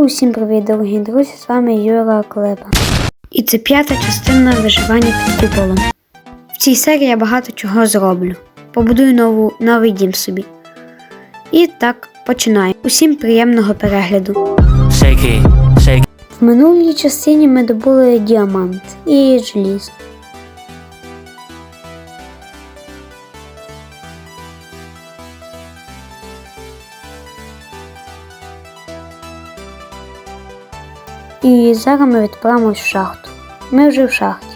Усім привіт, дорогі друзі! З вами Юра Колеба. І це п'ята частина виживання під куполом. В цій серії я багато чого зроблю. Побудую нову, новий дім собі. І так, починаю. Усім приємного перегляду. Shaky, shake, В минулій частині ми добули діамант і желізо. І зараз ми відправимось в шахту. Ми вже в шахті.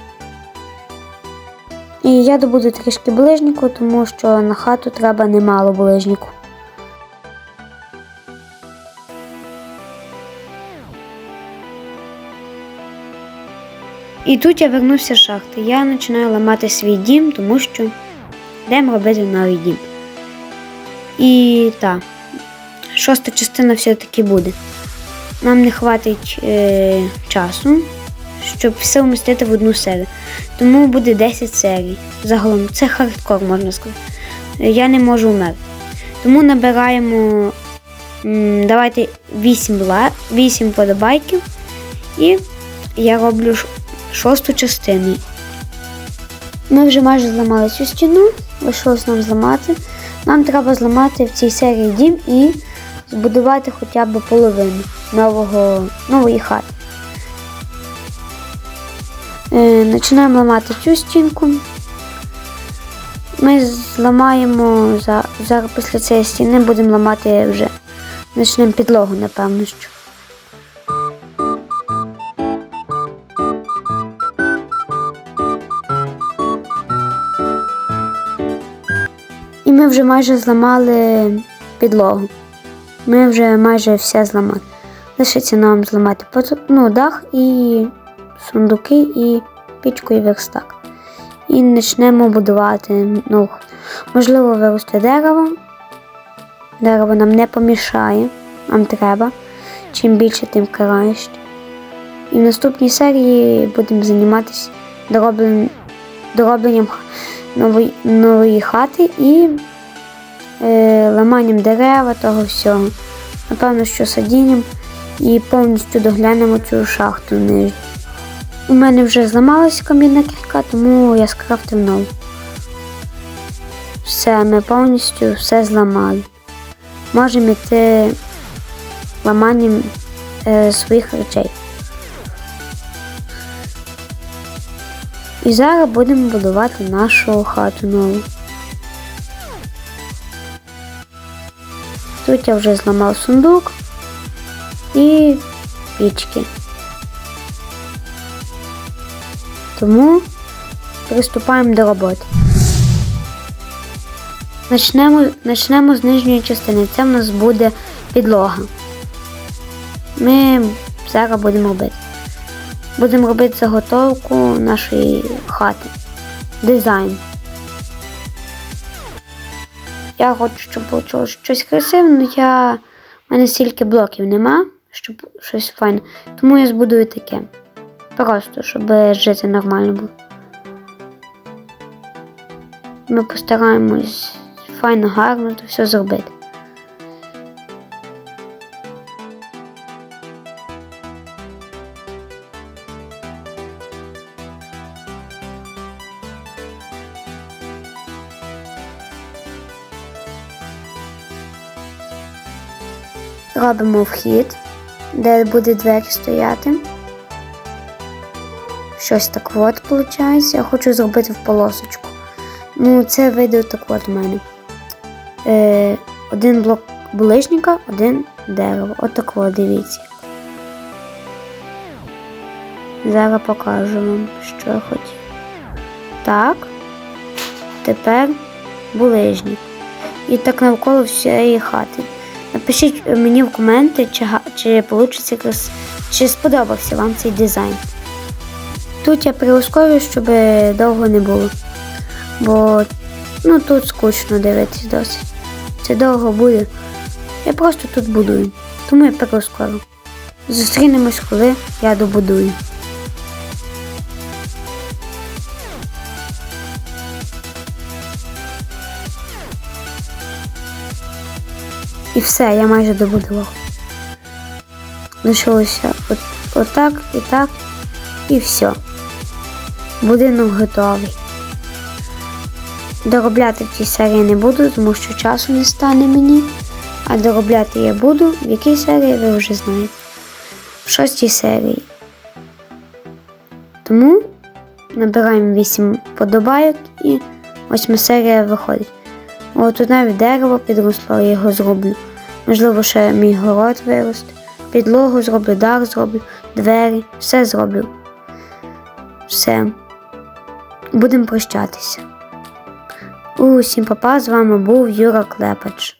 І я добуду трішки ближніку, тому що на хату треба немало ближніку. І тут я вернувся з шахти. Я починаю ламати свій дім, тому що йдемо робити новий дім. І так, шоста частина все-таки буде. Нам не хватить е, часу, щоб все вмістити в одну серію. Тому буде 10 серій. Загалом це хардкор, можна сказати. Я не можу вмерти. Тому набираємо давайте 8, ла, 8 подобайків. І я роблю шосту частину. Ми вже майже зламали цю стіну, лишилось нам зламати. Нам треба зламати в цій серії дім і збудувати хоча б половину нового, нової хати. Е, починаємо ламати цю стінку. Ми зламаємо за, зараз після цієї стіни будемо ламати вже. Почнемо підлогу, напевно. що. І ми вже майже зламали підлогу. Ми вже майже все зламали. Лишиться нам зламати ну, дах і сундуки, і пічку, і верстак. І почнемо будувати. Ну, можливо, виросте дерево. Дерево нам не помішає, нам треба. Чим більше, тим краще. І в наступній серії будемо займатися доробленням, доробленням нової, нової хати і е, ламанням дерева, того всього. Напевно, що садінням і повністю доглянемо цю шахту. У мене вже зламалася камінна кірка, тому я скрафтив нову. Все, ми повністю все зламали. Можемо йти ламанням е, своїх речей. І зараз будемо будувати нашу хату нову. Тут я вже зламав сундук і пічки. Тому приступаємо до роботи. Начнемо, начнемо з нижньої частини. Це в нас буде підлога. Ми зараз будемо робити. Будемо робити заготовку нашої хати. Дизайн. Я хочу, щоб вийшло щось красиве, але я... в мене стільки блоків нема, щоб щось файне. Тому я збудую таке. Просто, щоб жити нормально було. Ми постараємось файно, гарно то все зробити. Робимо вхід, де буде двері стояти. Щось так от виходить. Я хочу зробити в полосочку. Ну, це вийде так от у мене. Е, один блок булижника, один дерево. От так от, дивіться. Зараз покажу вам, що я хотів. Так. Тепер булижник. І так навколо всієї хати. Напишіть е, мені в коменти, чи, чи, получиться чи сподобався вам цей дизайн. Тут я прискорю, щоб довго не було. Бо ну, тут скучно дивитись досить. Це довго буде. Я просто тут будую. Тому я прискорю. Зустрінемось, коли я добудую. І все, я майже добудував. Лишилося от, отак і так, і все. Будинок готовий. Доробляти в серії не буду, тому що часу не стане мені. А доробляти я буду, в якій серії ви вже знаєте. В шостій серії. Тому набираємо 8 подобайок і восьма серія виходить. О, тут навіть дерево підросло, я його зроблю. Можливо, ще мій город виросте. Підлогу зроблю, дах зроблю, двері, все зроблю. Все. Будемо прощатися. Усім папа, з вами був Юра Клепач.